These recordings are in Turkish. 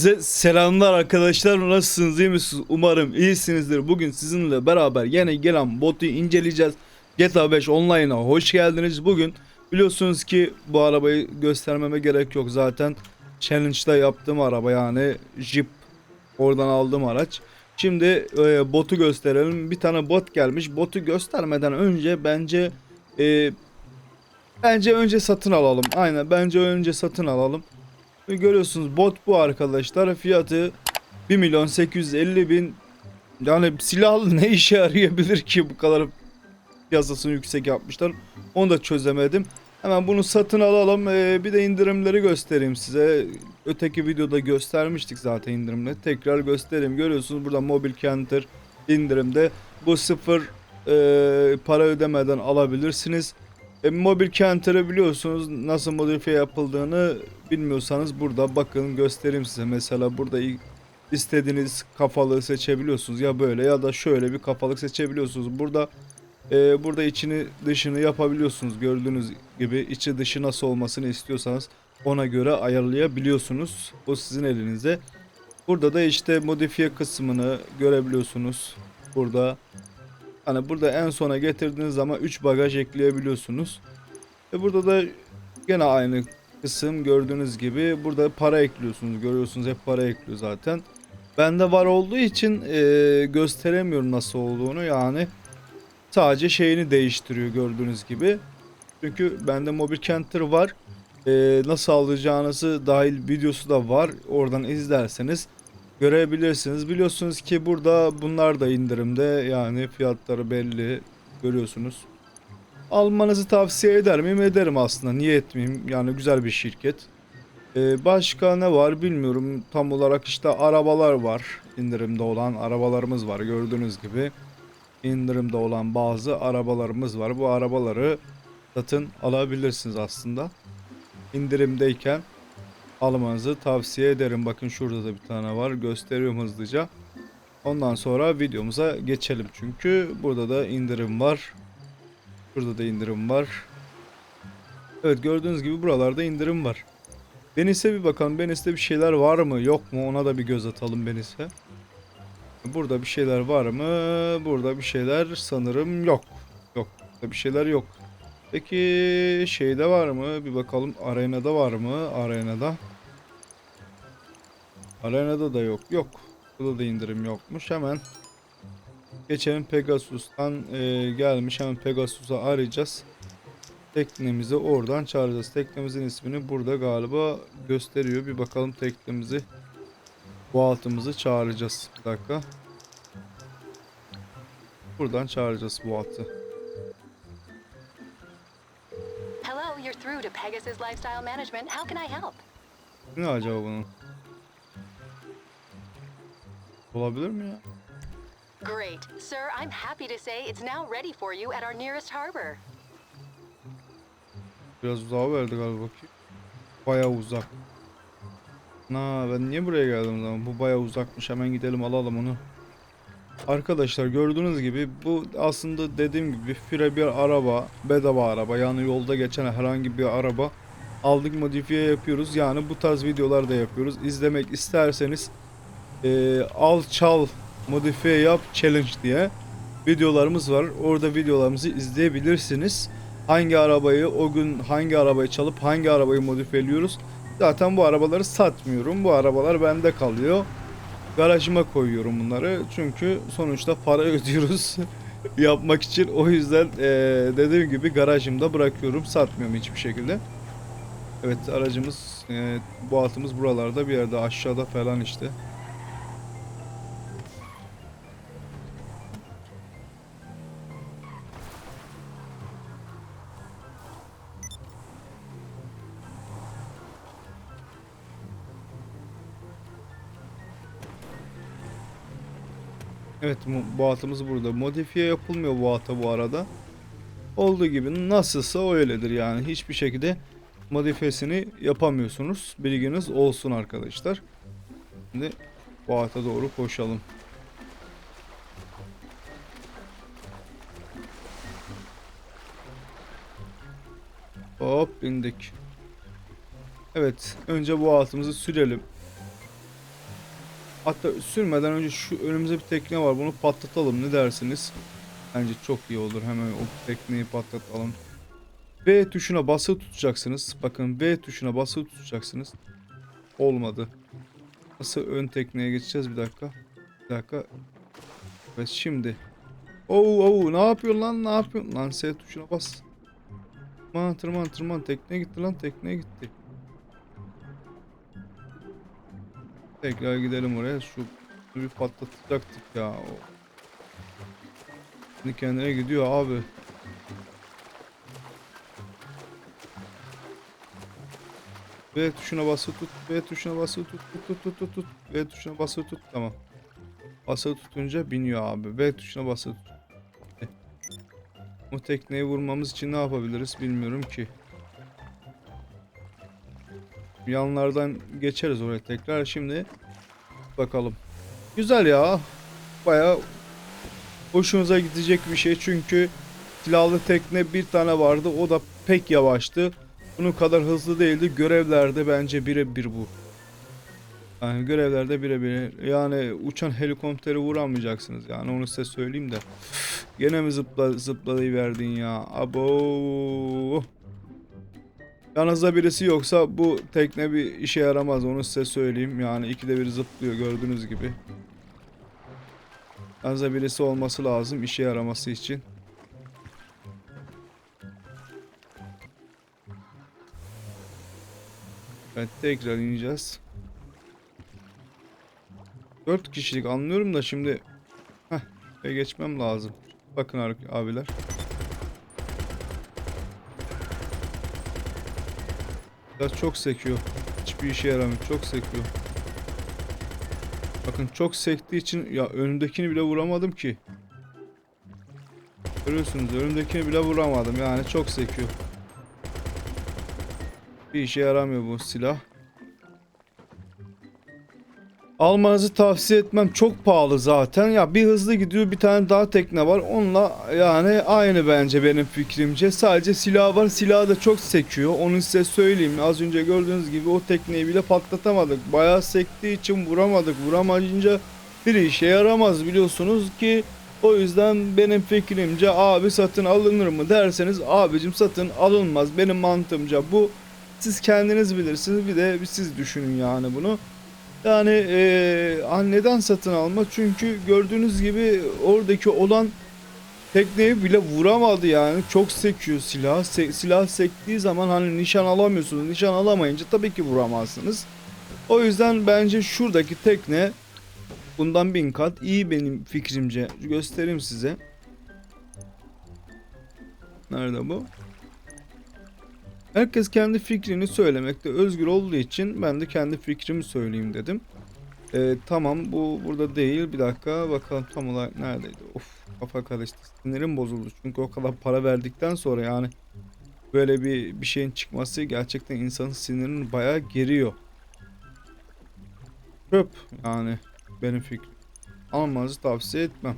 Size selamlar arkadaşlar. Nasılsınız? İyi misiniz? Umarım iyisinizdir. Bugün sizinle beraber yeni gelen botu inceleyeceğiz. GTA 5 online'a hoş geldiniz. Bugün biliyorsunuz ki bu arabayı göstermeme gerek yok zaten. Challenge'da yaptığım araba yani. Jeep oradan aldığım araç. Şimdi e, botu gösterelim. Bir tane bot gelmiş. Botu göstermeden önce bence e, bence önce satın alalım. Aynen bence önce satın alalım Görüyorsunuz bot bu arkadaşlar. Fiyatı 1 milyon 850 bin. Yani silahlı ne işe yarayabilir ki bu kadar piyasasını yüksek yapmışlar. Onu da çözemedim. Hemen bunu satın alalım. Ee, bir de indirimleri göstereyim size. Öteki videoda göstermiştik zaten indirimleri. Tekrar göstereyim. Görüyorsunuz burada Mobil Counter indirimde. Bu sıfır e, para ödemeden alabilirsiniz. E, mobil Counter'ı biliyorsunuz nasıl modifiye yapıldığını bilmiyorsanız burada bakın göstereyim size. Mesela burada istediğiniz kafalığı seçebiliyorsunuz ya böyle ya da şöyle bir kafalık seçebiliyorsunuz. Burada e, burada içini dışını yapabiliyorsunuz gördüğünüz gibi içi dışı nasıl olmasını istiyorsanız ona göre ayarlayabiliyorsunuz. O sizin elinizde. Burada da işte modifiye kısmını görebiliyorsunuz. Burada Hani burada en sona getirdiğiniz zaman 3 bagaj ekleyebiliyorsunuz. Ve burada da gene aynı kısım gördüğünüz gibi burada para ekliyorsunuz. Görüyorsunuz hep para ekliyor zaten. Bende var olduğu için e, gösteremiyorum nasıl olduğunu yani. Sadece şeyini değiştiriyor gördüğünüz gibi. Çünkü bende mobil counter var. E, nasıl alacağınızı dahil videosu da var. Oradan izlerseniz görebilirsiniz. Biliyorsunuz ki burada bunlar da indirimde yani fiyatları belli görüyorsunuz. Almanızı tavsiye eder miyim? Ederim aslında. Niye etmeyeyim? Yani güzel bir şirket. Ee, başka ne var bilmiyorum. Tam olarak işte arabalar var. indirimde olan arabalarımız var gördüğünüz gibi. indirimde olan bazı arabalarımız var. Bu arabaları satın alabilirsiniz aslında. İndirimdeyken almanızı tavsiye ederim. Bakın şurada da bir tane var. Gösteriyorum hızlıca. Ondan sonra videomuza geçelim. Çünkü burada da indirim var. Burada da indirim var. Evet gördüğünüz gibi buralarda indirim var. Benis'e bir bakalım. Benis'te bir şeyler var mı yok mu ona da bir göz atalım Benis'e. Burada bir şeyler var mı? Burada bir şeyler sanırım yok. Yok. Burada bir şeyler yok. Peki şeyde var mı? Bir bakalım arenada var mı? Arenada. Arenada da yok. Yok. Burada da indirim yokmuş. Hemen geçelim Pegasus'tan e, gelmiş. Hemen Pegasus'u arayacağız. Teknemizi oradan çağıracağız. Teknemizin ismini burada galiba gösteriyor. Bir bakalım teknemizi bu altımızı çağıracağız. Bir dakika. Buradan çağıracağız bu altı. Hello, you're through to Pegasus Lifestyle Management. How can I help? Ne acaba bunun? Olabilir mi ya? Great. Sir, I'm happy to say it's now ready for you at our nearest harbor. Biraz uzağa verdi galiba bakayım. Bayağı uzak. Na ben niye buraya geldim zaman? Bu bayağı uzakmış. Hemen gidelim alalım onu. Arkadaşlar gördüğünüz gibi bu aslında dediğim gibi fire bir araba, bedava araba yani yolda geçen herhangi bir araba aldık modifiye yapıyoruz. Yani bu tarz videolar da yapıyoruz. İzlemek isterseniz eee, al çal modifiye yap challenge diye videolarımız var. Orada videolarımızı izleyebilirsiniz. Hangi arabayı o gün hangi arabayı çalıp hangi arabayı modifiyeliyoruz. Zaten bu arabaları satmıyorum. Bu arabalar bende kalıyor. Garajıma koyuyorum bunları. Çünkü sonuçta para ödüyoruz yapmak için. O yüzden eee, dediğim gibi garajımda bırakıyorum. Satmıyorum hiçbir şekilde. Evet aracımız eee, bu altımız buralarda bir yerde aşağıda falan işte. Evet bu atımız burada. Modifiye yapılmıyor bu ata bu arada. Olduğu gibi nasılsa öyledir yani. Hiçbir şekilde modifiyesini yapamıyorsunuz. Bilginiz olsun arkadaşlar. Şimdi bu ata doğru koşalım. Hop indik. Evet önce bu altımızı sürelim. Hatta sürmeden önce şu önümüzde bir tekne var. Bunu patlatalım. Ne dersiniz? Bence çok iyi olur. Hemen o tekneyi patlatalım. V tuşuna basılı tutacaksınız. Bakın V tuşuna basılı tutacaksınız. Olmadı. Nasıl ön tekneye geçeceğiz? Bir dakika. Bir dakika. Evet şimdi. Oo oo ne yapıyorsun lan? Ne yapıyorsun? Lan S tuşuna bas. Tırman tırman tırman. Tekne gitti lan. Tekne gitti. Tekrar gidelim oraya. Şu bir patlatacaktık ya. Şimdi kendine gidiyor abi. V tuşuna basılı tut. V tuşuna basılı tut. Tut tut tut tut. tut. V tuşuna basılı tut. Tamam. Basılı tutunca biniyor abi. V tuşuna basılı tut. Bu tekneyi vurmamız için ne yapabiliriz bilmiyorum ki. Yanlardan geçeriz oraya tekrar. Şimdi bakalım. Güzel ya. Baya hoşunuza gidecek bir şey çünkü silahlı tekne bir tane vardı. O da pek yavaştı. Bunun kadar hızlı değildi. Görevlerde bence birebir bu. Yani görevlerde birebir. Yani uçan helikopteri vuramayacaksınız. Yani onu size söyleyeyim de. Gene mi zıpla, zıplayıverdin ya? Abo. Yanınızda birisi yoksa bu tekne bir işe yaramaz. Onu size söyleyeyim. Yani ikide bir zıplıyor gördüğünüz gibi. Yanınızda birisi olması lazım işe yaraması için. Evet tekrar ineceğiz. 4 kişilik anlıyorum da şimdi Heh, geçmem lazım. Bakın abiler. Biraz çok sekiyor. Hiçbir işe yaramıyor. Çok sekiyor. Bakın çok sektiği için ya önümdekini bile vuramadım ki. Görüyorsunuz önümdekini bile vuramadım. Yani çok sekiyor. Bir işe yaramıyor bu silah. Almanızı tavsiye etmem. Çok pahalı zaten. Ya bir hızlı gidiyor bir tane daha tekne var. Onunla yani aynı bence benim fikrimce. Sadece silah var. Silahı da çok sekiyor. Onu size söyleyeyim. Az önce gördüğünüz gibi o tekneyi bile patlatamadık. Bayağı sektiği için vuramadık. Vuramayınca bir işe yaramaz biliyorsunuz ki. O yüzden benim fikrimce abi satın alınır mı derseniz abicim satın alınmaz. Benim mantığımca bu. Siz kendiniz bilirsiniz. Bir de siz düşünün yani bunu. Yani eee, ah, neden satın alma? Çünkü gördüğünüz gibi oradaki olan tekneyi bile vuramadı yani. Çok sekiyor silah. Se- silah sektiği zaman hani nişan alamıyorsunuz. Nişan alamayınca tabii ki vuramazsınız. O yüzden bence şuradaki tekne bundan bin kat iyi benim fikrimce. Göstereyim size. Nerede bu? Herkes kendi fikrini söylemekte özgür olduğu için ben de kendi fikrimi söyleyeyim dedim. Ee, tamam bu burada değil. Bir dakika bakalım tam olarak neredeydi? Of kafa karıştı. Sinirim bozuldu. Çünkü o kadar para verdikten sonra yani böyle bir bir şeyin çıkması gerçekten insanın sinirini bayağı geriyor. Çöp yani benim fikrim. Almanızı tavsiye etmem.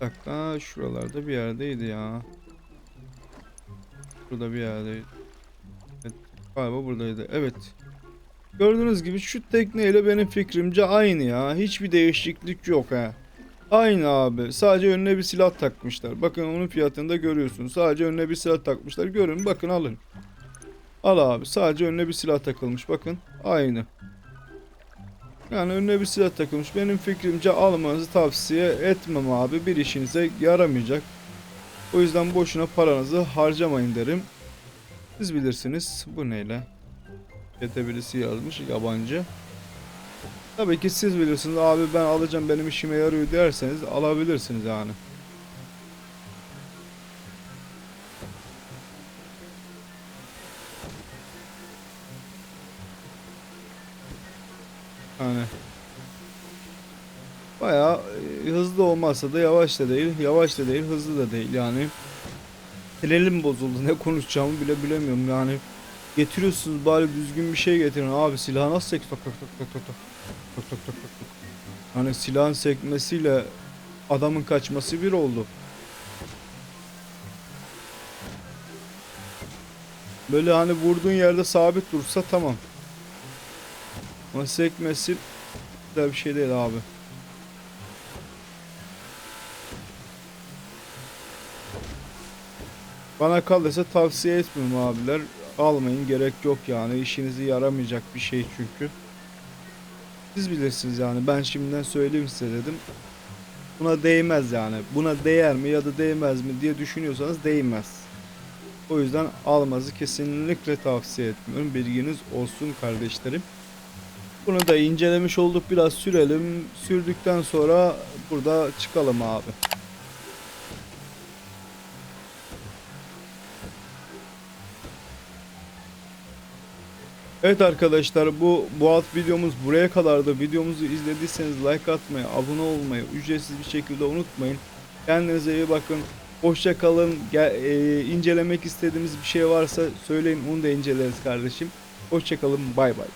Bir dakika şuralarda bir yerdeydi ya. Burada bir yerdeydi. Evet, galiba buradaydı. Evet. Gördüğünüz gibi şu tekneyle benim fikrimce aynı ya. Hiçbir değişiklik yok ha. Aynı abi. Sadece önüne bir silah takmışlar. Bakın onun fiyatını da görüyorsunuz. Sadece önüne bir silah takmışlar. Görün bakın alın. Al abi. Sadece önüne bir silah takılmış. Bakın. Aynı. Yani önüne bir silah takılmış. Benim fikrimce almanızı tavsiye etmem abi. Bir işinize yaramayacak. O yüzden boşuna paranızı harcamayın derim. Siz bilirsiniz. Bu neyle? Çete birisi yazmış. Yabancı. Tabii ki siz bilirsiniz. Abi ben alacağım benim işime yarıyor derseniz alabilirsiniz yani. Olmazsa da yavaş da değil, yavaş da değil, hızlı da değil yani. Telelim bozuldu ne konuşacağımı bile bilemiyorum yani. Getiriyorsunuz bari düzgün bir şey getirin abi silahı nasıl sek tak tak tak tak tak tak tak tak tak. Hani silahın sekmesiyle adamın kaçması bir oldu. Böyle hani vurduğun yerde sabit dursa tamam. Ama sekmesi güzel bir şey değil abi. Bana kalırsa tavsiye etmiyorum abiler. Almayın gerek yok yani işinizi yaramayacak bir şey çünkü. Siz bilirsiniz yani ben şimdiden söyleyeyim size dedim. Buna değmez yani. Buna değer mi ya da değmez mi diye düşünüyorsanız değmez. O yüzden almanızı kesinlikle tavsiye etmiyorum. Bilginiz olsun kardeşlerim. Bunu da incelemiş olduk. Biraz sürelim. Sürdükten sonra burada çıkalım abi. Evet arkadaşlar bu bu alt videomuz buraya kadardı. Videomuzu izlediyseniz like atmayı, abone olmayı ücretsiz bir şekilde unutmayın. Kendinize iyi bakın. Hoşça kalın. Gel, e, incelemek istediğimiz bir şey varsa söyleyin onu da inceleriz kardeşim. Hoşça kalın. Bay bay.